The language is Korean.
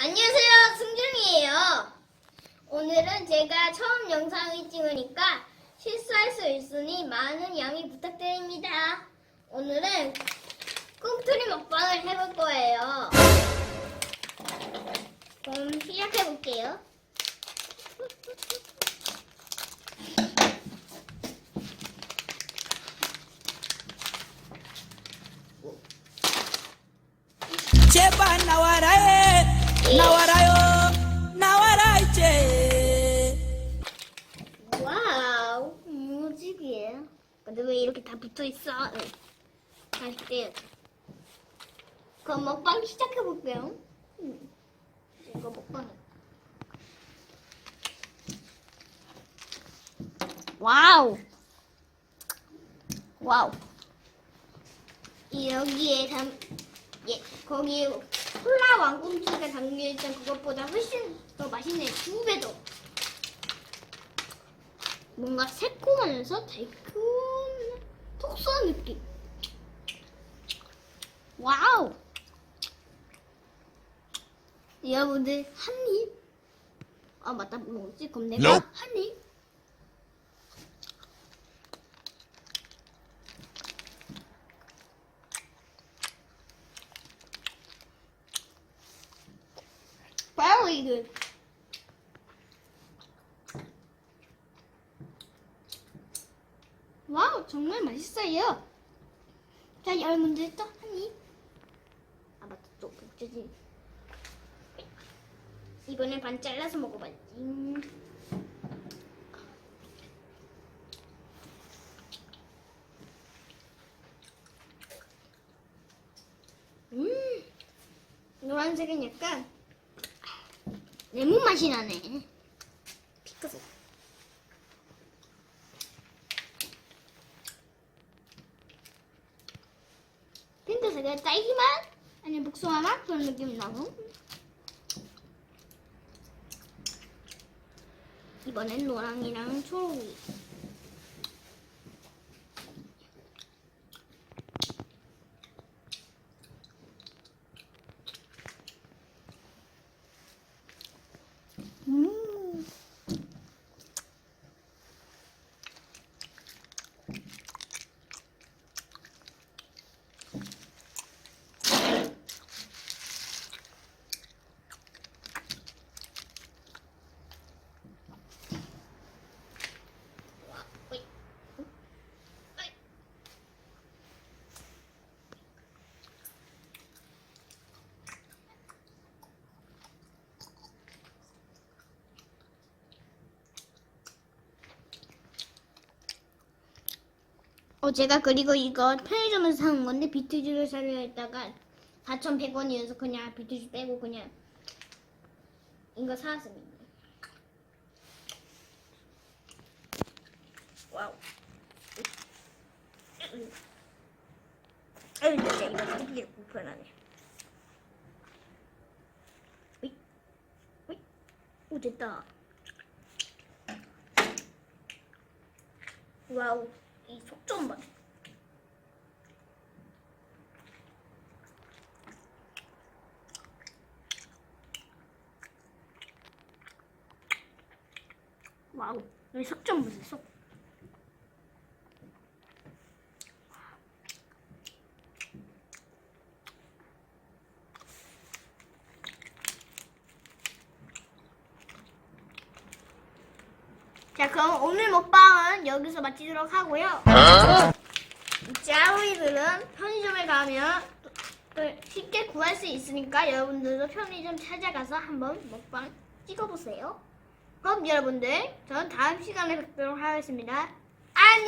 안녕하세요, 승준이에요. 오늘은 제가 처음 영상을 찍으니까 실수할 수 있으니 많은 양해 부탁드립니다. 오늘은 꿈틀이 먹방을 해볼 거예요. 그럼 시작해 볼게요. 제발 나와라 해 나와라요 나와라 이제 와우, 무지개예요. 근데 왜 이렇게 다 붙어 있어? 네. 다시 떼요. 그럼 먹방 시작해 볼게요. 음. 이거 먹방. 와우. 와우. 이 여기에 담, 예, 거기 콜라 왕꿈치가 담겨있던 그것보다 훨씬 더 맛있네. 두 배 더. 뭔가 새콤하면서 달콤한 톡 쏘는 느낌. 와우! 여러분들 한 입. 아 맞다 뭐지? 그럼 내가. 한 입. Very good. 와우, 정말 맛있어요. 자, 여러분들 또 한 입. 아, 맞다, 또 복주지. 이번엔 반 잘라서 먹어봐야지. 음, 노란색은 약간 레몬 맛이 나네. 피크스. 핑크색은 딸기 맛? 아니 복숭아 맛? 그런 느낌이 나고 이번엔 노랑이랑 초록이 음. 어이. 어이. 어, 제가 그리고 이거 편의점에서 사온 건데 비트주를 사려 했다가 4,100원이어서 그냥 비트주 빼고 그냥 이거 사왔습니다. 와우. 아유, 진짜 이거 뜯기 불편하네. 으이, 으이, 오, 됐다. 와우, 이 속좀 봐. 와우, 여기 속좀 보세요, 속. 자, 그럼 오늘 먹방은 여기서 마치도록 하고요. 짜오이들은 편의점에 가면 쉽게 구할 수 있으니까 여러분들도 편의점 찾아가서 한번 먹방 찍어보세요. 그럼 여러분들, 저는 다음 시간에 뵙도록 하겠습니다. 안녕!